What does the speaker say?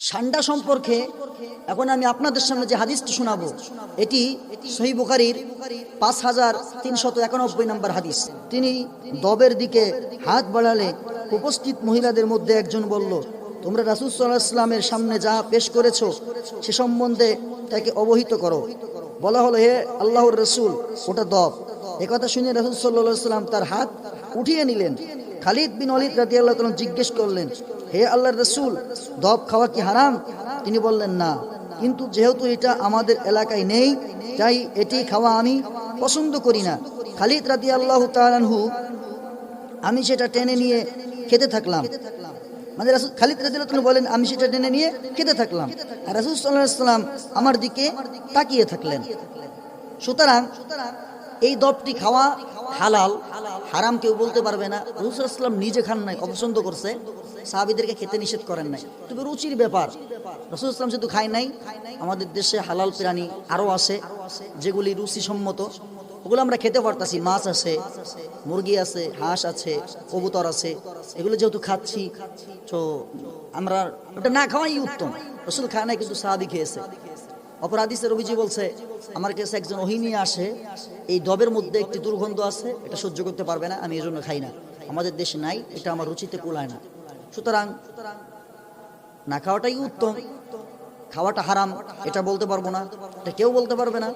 সান্ডা সম্পর্কে এখন আমি আপনাদের সামনে যে হাদিসটি শোনাবো, এটি সহি বুখারির পাঁচ হাজার তিনশত একানব্বই নম্বর হাদিস। তিনি দবের দিকে হাত বাড়ালে উপস্থিত মহিলাদের মধ্যে একজন বলল, তোমরা রাসুল সাল্লাহ ইসলামের সামনে যা পেশ করেছ, সে সম্বন্ধে তাকে অবহিত করো। বলা হলো, হে আল্লাহর রসুল, ওটা দব। একথা শুনে রাসুল সাল্লাহ সাল্লাম তার হাত উঠিয়ে নিলেন। খালিদ বিন অলিদ রাজি আল্লাহ জিজ্ঞেস করলেন, হে আল্লাহর রসুল, দব খাওয়া কি হারাম? তিনি বললেন, না, কিন্তু যেহেতু এটা আমাদের এলাকায় নেই, তাই এটি খাওয়া আমি পছন্দ করি না। খালিদ রাদি আল্লাহ তালানহু আমি সেটা টেনে নিয়ে খেতে থাকলাম। মানে রাসুল, খালিদ রাদিয়াল্লাহু বলেন, আমি সেটা টেনে নিয়ে খেতে থাকলাম। আর রাসুল সাল্লাম আমার দিকে তাকিয়ে থাকলেন। সুতরাং এই দবটি খাওয়া হালাল হারাম কেউ বলতে পারবে না। রসুলাম নিজে খান নাই, অপছন্দ করছে। সাহাবিদেরকে খেতে নিষেধ করেন নাই। তবে রুচির ব্যাপার, রসুল ইসলাম শুধু খায় নাই, আমাদের দেশে হালাল প্রাণী আরও আছে, যেগুলি রুচিসম্মত। ওগুলো আমরা খেতে পারতাছি, মাছ আছে, মুরগি আছে, হাঁস আছে, কবুতর আছে, এগুলো যেহেতু খাচ্ছি, তো আমরা ওটা না খাওয়াই উত্তম। রসুল খায় নাই, কিন্তু সাহাবি খেয়েছে। অপরাধীসের অভিযোগ বলছে, আমার কাছে একজন ওহিনী আসে, এই ডবের মধ্যে একটি দুর্গন্ধ আছে, এটা সহ্য করতে পারবে না, আমি এই জন্য খাই না। আমাদের দেশে নাই, এটা আমার রুচিতে কুলায় না। সুতরাং না খাওয়াটাই উত্তম, খাওয়াটা হারাম, এটা বলতে পারব না, এটা কেউ বলতে পারবে না।